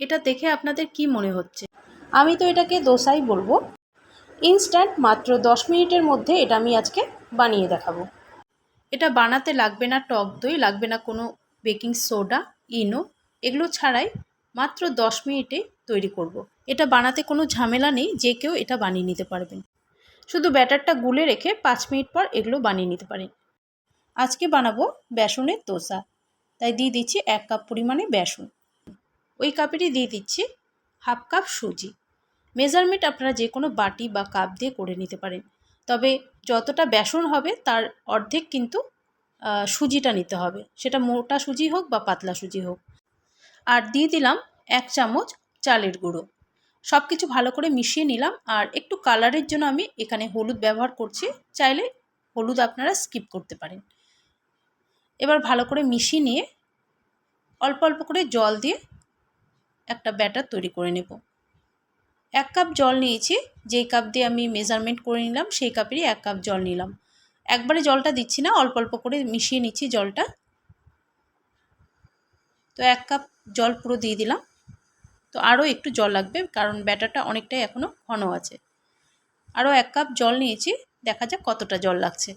এটা দেখে আপনাদের কি মনে হচ্ছে? আমি তো এটাকে দোসাই বলব। ইনস্ট্যান্ট মাত্র দশ মিনিটের মধ্যে এটা আমি আজকে বানিয়ে দেখাবো। এটা বানাতে লাগবে না টক দই, লাগবে না কোনো বেকিং সোডা, ইনো, এগুলো ছাড়াই মাত্র দশ মিনিটে তৈরি করব। এটা বানাতে কোনো ঝামেলা নেই, যে কেউ এটা বানিয়ে নিতে পারবেন। শুধু ব্যাটারটা গুলে রেখে পাঁচ মিনিট পর এগুলো বানিয়ে নিতে পারেন। আজকে বানাবো বেসনের দোসা। তাই দিয়ে দিচ্ছি এক কাপ পরিমাণে বেসন। ওই কাপেরই দিয়ে দিচ্ছি হাফ কাপ সুজি। মেজারমেন্ট আপনারা যে কোনো বাটি বা কাপ দিয়ে করে নিতে পারেন। তবে যতটা বেসন হবে তার অর্ধেক কিন্তু সুজিটা নিতে হবে। সেটা মোটা সুজি হোক বা পাতলা সুজি হোক। আর দিয়ে দিলাম এক চামচ চালের গুঁড়ো। সব কিছু ভালো করে মিশিয়ে নিলাম। আর একটু কালারের জন্য আমি এখানে হলুদ ব্যবহার করছি। চাইলে হলুদ আপনারা স্কিপ করতে পারেন। এবার ভালো করে মিশিয়ে নিয়ে অল্প অল্প করে জল দিয়ে একটা ব্যাটার তৈরি করে নেব। এক কাপ জল নিয়েছি, যেই কাপ দিয়ে আমি মেজারমেন্ট করে নিলাম, সেই কাপেরই এক কাপ জল নিলাম। একবারে জলটা দিচ্ছি না, অল্প অল্প করে মিশিয়ে নিচ্ছি জলটা। তো এক কাপ জল পুরো দিয়ে দিলাম। তো আরও একটু জল লাগবে, কারণ ব্যাটারটা অনেকটাই এখনও ঘন আছে। আরও এক কাপ জল নিয়েছি, দেখা যাক কতটা জল লাগছে।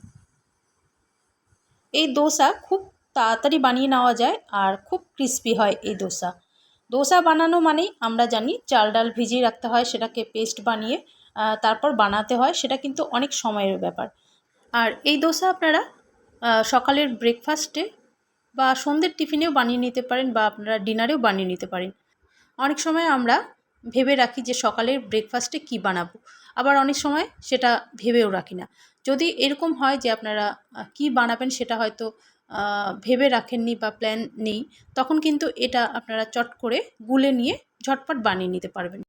এই দোসা খুব তাড়াতাড়ি বানিয়ে নেওয়া যায় আর খুব ক্রিস্পি হয় এই দোসা। দোসা বানানো মানেই আমরা জানি চাল ডাল ভিজিয়ে রাখতে হয়, সেটাকে পেস্ট বানিয়ে তারপর বানাতে হয়, সেটা কিন্তু অনেক সময়ের ব্যাপার। আর এই দোসা আপনারা সকালের ব্রেকফাস্টে বা সন্ধ্যের টিফিনেও বানিয়ে নিতে পারেন বা আপনারা ডিনারেও বানিয়ে নিতে পারেন। অনেক সময় আমরা ভেবে রাখি যে সকালের ব্রেকফাস্টে কি বানাবো, আবার অনেক সময় সেটা ভেবেও রাখি না। যদি এরকম হয় যে আপনারা কি বানাবেন সেটা হয়তো ভেবে রাখেননি বা প্ল্যান নেই, তখন কিন্তু এটা আপনারা চট করে গুলে নিয়ে ঝটপট বানিয়ে নিতে পারবেন।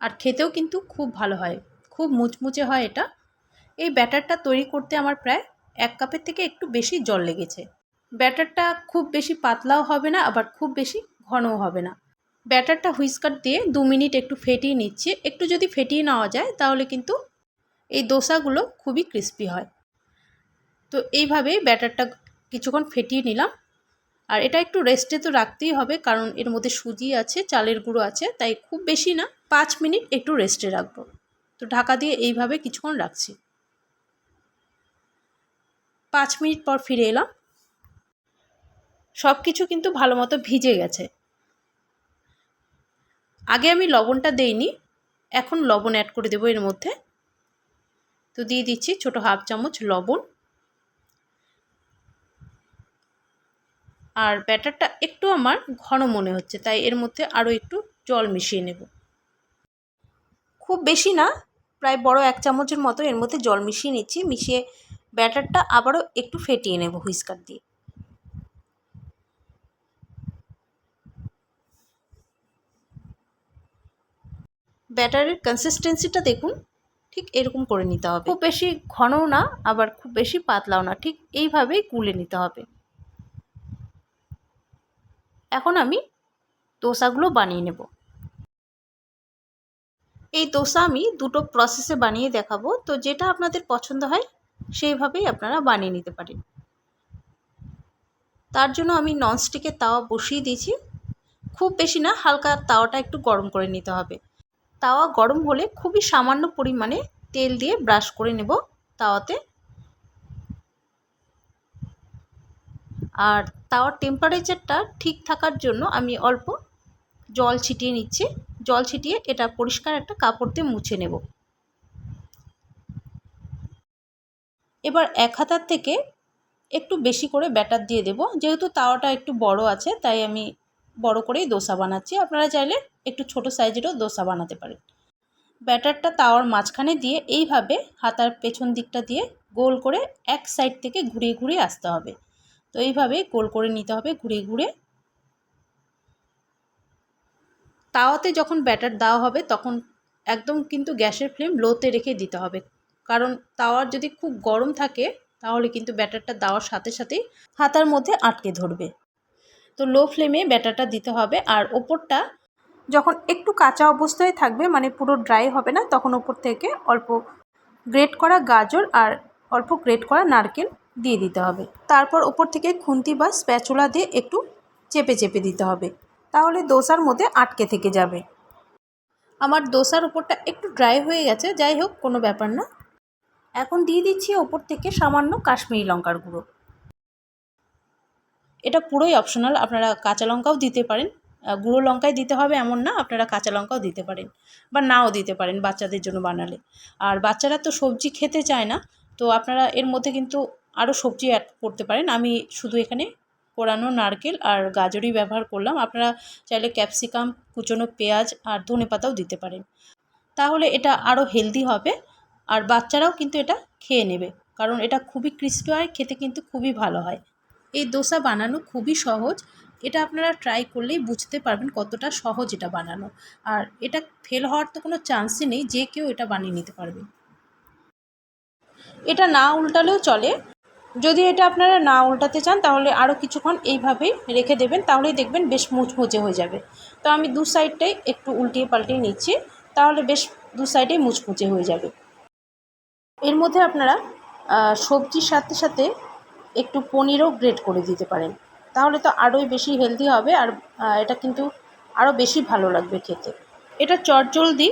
আর খেতেও কিন্তু খুব ভালো হয়, খুব মুচমুচে হয় এটা। এই ব্যাটারটা তৈরি করতে আমার প্রায় এক কাপের থেকে একটু বেশি জল লেগেছে। ব্যাটারটা খুব বেশি পাতলাও হবে না, আবার খুব বেশি ঘনও হবে না। ব্যাটারটা হুইস্কার দিয়ে দু মিনিট একটু ফেটিয়ে নিচ্ছি, একটু যদি ফেটিয়ে নেওয়া যায় তাহলে কিন্তু এই দোসাগুলো খুবই ক্রিস্পি হয়। তো এইভাবেই ব্যাটারটা কিছুক্ষণ ফেটিয়ে নিলাম। আর এটা একটু রেস্টে তো রাখতেই হবে, কারণ এর মধ্যে সুজি আছে, চালের গুঁড়ো আছে, তাই খুব বেশি না, পাঁচ মিনিট একটু রেস্টে রাখব। তো ঢাকা দিয়ে এইভাবে কিছুক্ষণ রাখছি। পাঁচ মিনিট পর ফিরে এলাম। সব কিছু কিন্তু ভালো মতো ভিজে গেছে। আগে আমি লবণটা দেইনি, এখন লবণ অ্যাড করে দেবো এর মধ্যে। তো দিয়ে দিচ্ছি ছোটো হাফ চামচ লবণ। আর ব্যাটারটা একটু আমার ঘন মনে হচ্ছে, তাই এর মধ্যে আরও একটু জল মিশিয়ে নেব। খুব বেশি না, প্রায় বড় এক চামচের মতো এর মধ্যে জল মিশিয়ে নিচ্ছি, মিশিয়ে ব্যাটারটা আবারও একটু ফেটিয়ে নেব হুইস্কার দিয়ে। ব্যাটারের কনসিস্টেন্সিটা দেখুন, ঠিক এরকম করে নিতে হবে। খুব বেশি ঘনও না, আবার খুব বেশি পাতলাও না, ঠিক এইভাবেই গুলে নিতে হবে। এখন আমি দোসাগুলো বানিয়ে নেব। এই দোসা আমি দুটো প্রসেসে বানিয়ে দেখাবো। তো যেটা আপনাদের পছন্দ হয়, সেইভাবেই আপনারা বানিয়ে নিতে পারেন। তার জন্য আমি ননস্টিকের তাওয়া বসিয়ে দিয়েছি। খুব বেশি না, হালকা তাওয়াটা একটু গরম করে নিতে হবে। তাওয়া গরম হলে খুবই সামান্য পরিমাণে তেল দিয়ে ব্রাশ করে নেব তাওয়াতে। আর তাওয়ার টেম্পারেচারটা ঠিক থাকার জন্য আমি অল্প জল ছিটিয়ে নিচ্ছি। জল ছিটিয়ে এটা পরিষ্কার একটা কাপড় দিয়ে মুছে নেব। এবার এক হাতার থেকে একটু বেশি করে ব্যাটার দিয়ে দেব। যেহেতু তাওয়াটা একটু বড় আছে, তাই আমি বড় করেই দোসা বানাচ্ছি। আপনারা চাইলে একটু ছোট সাইজেরও দোসা বানাতে পারেন। ব্যাটারটা তাওয়ার মাঝখানে দিয়ে এইভাবে হাতার পেছন দিকটা দিয়ে গোল করে এক সাইড থেকে ঘুরিয়ে ঘুরিয়ে আসতে হবে। তো এইভাবে গোল করে নিতে হবে, ঘুরে ঘুরে। তাওয়াতে যখন ব্যাটার দেওয়া হবে, তখন একদম কিন্তু গ্যাসের ফ্লেম লোতে রেখে দিতে হবে। কারণ তাওয়ার যদি খুব গরম থাকে, তাহলে কিন্তু ব্যাটারটা দেওয়ার সাথে সাথেই হাতার মধ্যে আটকে ধরবে। তো লো ফ্লেমে ব্যাটারটা দিতে হবে, আর ওপরটা যখন একটু কাঁচা অবস্থায় থাকবে মানে পুরো ড্রাই হবে না, তখন ওপর থেকে অল্প গ্রেট করা গাজর আর অল্প গ্রেট করা নারকেল দিয়ে দিতে হবে। তারপর ওপর থেকে খুন্তি বা স্প্যাচুলা দিয়ে একটু চেপে চেপে দিতে হবে। তাহলে দোসার মধ্যে আটকে থেকে যাবে। আমার দোসার ওপরটা একটু ড্রাই হয়ে গেছে, যাই হোক, কোনো ব্যাপার না। এখন দিয়ে দিচ্ছি ওপর থেকে সামান্য কাশ্মীরি লঙ্কার গুঁড়ো। এটা পুরোই অপশনাল আপনারা কাঁচা লঙ্কাও দিতে পারেন। গুঁড়ো লঙ্কায় দিতে হবে এমন না, আপনারা কাঁচা লঙ্কাও দিতে পারেন বা নাও দিতে পারেন বাচ্চাদের জন্য বানালে। আর বাচ্চারা তো সবজি খেতে চায় না, তো আপনারা এর মধ্যে কিন্তু আরও সবজি অ্যাড করতে পারেন। আমি শুধু এখানে কোরানো, নারকেল আর গাজরই ব্যবহার করলাম। আপনারা চাইলে ক্যাপসিকাম, কুচনো পেঁয়াজ আর ধনে পাতাও দিতে পারেন। তাহলে এটা আরও হেলদি হবে আর বাচ্চারাও কিন্তু এটা খেয়ে নেবে কারণ এটা খুবই ক্রিস্পি হয়, খেতে কিন্তু খুবই ভালো হয়। এই দোসা বানানো খুবই সহজ। এটা আপনারা ট্রাই করলেই বুঝতে পারবেন কতটা সহজ এটা বানানো। আর এটা ফেল হওয়ার তো কোনো চান্সই নেই, যে কেউ এটা বানিয়ে নিতে পারবে। এটা না উল্টালেও চলে। যদি এটা আপনারা না উল্টাতে চান, তাহলে আরও কিছুক্ষণ এইভাবেই রেখে দেবেন, তাহলেই দেখবেন বেশ মুচমুচে হয়ে যাবে। তো আমি দু সাইডটাই একটু উল্টিয়ে পাল্টিয়ে নিচ্ছি, তাহলে বেশ দু সাইডেই মুচমুচে হয়ে যাবে। এর মধ্যে আপনারা সবজির সাথে সাথে একটু পনিরও গ্রেট করে দিতে পারেন। তাহলে তো আরোই বেশি হেলদি হবে আর এটা কিন্তু আরও বেশি ভালো লাগবে খেতে। এটা চটজলদি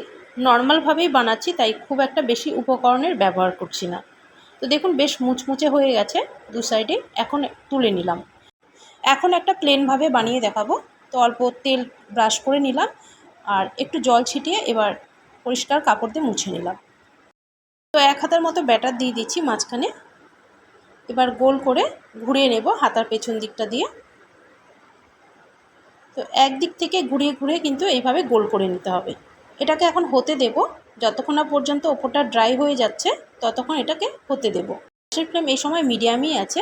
নর্মালভাবেই বানাচ্ছি, তাই খুব একটা বেশি উপকরণের ব্যবহার করছি না। তো দেখুন, বেশ মুচমুচে হয়ে গেছে দু সাইডে এখন তুলে নিলাম। এখন একটা প্লেনভাবে বানিয়ে দেখাবো। তো অল্প তেল ব্রাশ করে নিলাম আর একটু জল ছিটিয়ে এবার পরিষ্কার কাপড় দিয়ে মুছে নিলাম। তো এক হাতার মতো ব্যাটার দিয়ে দিচ্ছি মাঝখানে। এবার গোল করে ঘুরিয়ে নেব হাতার পেছন দিকটা দিয়ে। তো একদিক থেকে ঘুরিয়ে ঘুরিয়ে কিন্তু এইভাবে গোল করে নিতে হবে। এটাকে এখন হতে দেব। যতক্ষণ না পর্যন্ত ওপরটা ড্রাই হয়ে যাচ্ছে, ততক্ষণ এটাকে হতে দেব। গ্যাসের ফ্লেম এই সময় মিডিয়ামই আছে।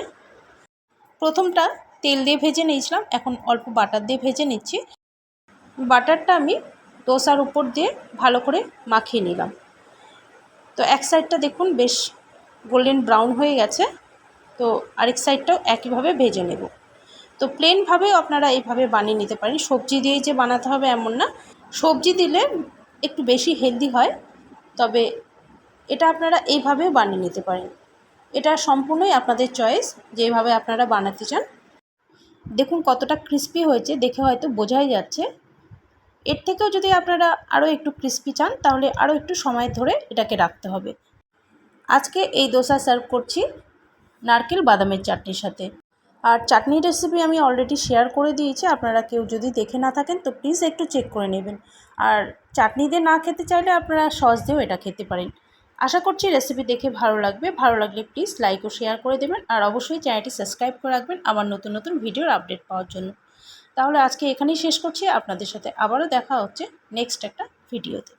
প্রথমটা তেল দিয়ে ভেজে নিয়েছিলাম, এখন অল্প বাটার দিয়ে ভেজে নিচ্ছি। বাটারটা আমি দোসার উপর দিয়ে ভালো করে মাখিয়ে নিলাম। তো এক সাইডটা দেখুন বেশ গোল্ডেন ব্রাউন হয়ে গেছে। তো আরেক সাইডটাও একইভাবে ভেজে নেব। তো প্লেনভাবেও আপনারা এইভাবে বানিয়ে নিতে পারেন। সবজি দিয়েই যে বানাতে হবে এমন না। সবজি দিলে একটু বেশি হেলদি হয়। তবে এটা আপনারা এইভাবেও বানিয়ে নিতে পারেন। এটা সম্পূর্ণই আপনাদের চয়েস যেভাবে আপনারা বানাতে চান। দেখুন কতটা ক্রিস্পি হয়েছে, দেখে হয়তো বোঝাই যাচ্ছে। এর থেকেও যদি আপনারা আরও একটু ক্রিস্পি চান, তাহলে আরও একটু সময় ধরে এটাকে রাখতে হবে। আজকে এই দোসা সার্ভ করছি নারকেল বাদামের চাটনির সাথে। আর চাটনি রেসিপি আমি অলরেডি শেয়ার করে দিয়েছি, আপনারা কেউ যদি দেখে না থাকেন, তো প্লিজ একটু চেক করে নেবেন। আর চাটনি দিয়ে না খেতে চাইলে আপনারা সস দিয়েও এটা খেতে পারেন। আশা করছি রেসিপি দেখে ভালো লাগবে। ভালো লাগলে প্লিজ লাইক ও শেয়ার করে দেবেন। আর অবশ্যই চ্যানেলটি সাবস্ক্রাইব করে রাখবেন আমার নতুন নতুন ভিডিওর আপডেট পাওয়ার জন্য। তাহলে আজকে এখানেই শেষ করছি। আপনাদের সাথে আবারও দেখা হচ্ছে নেক্সট একটা ভিডিওতে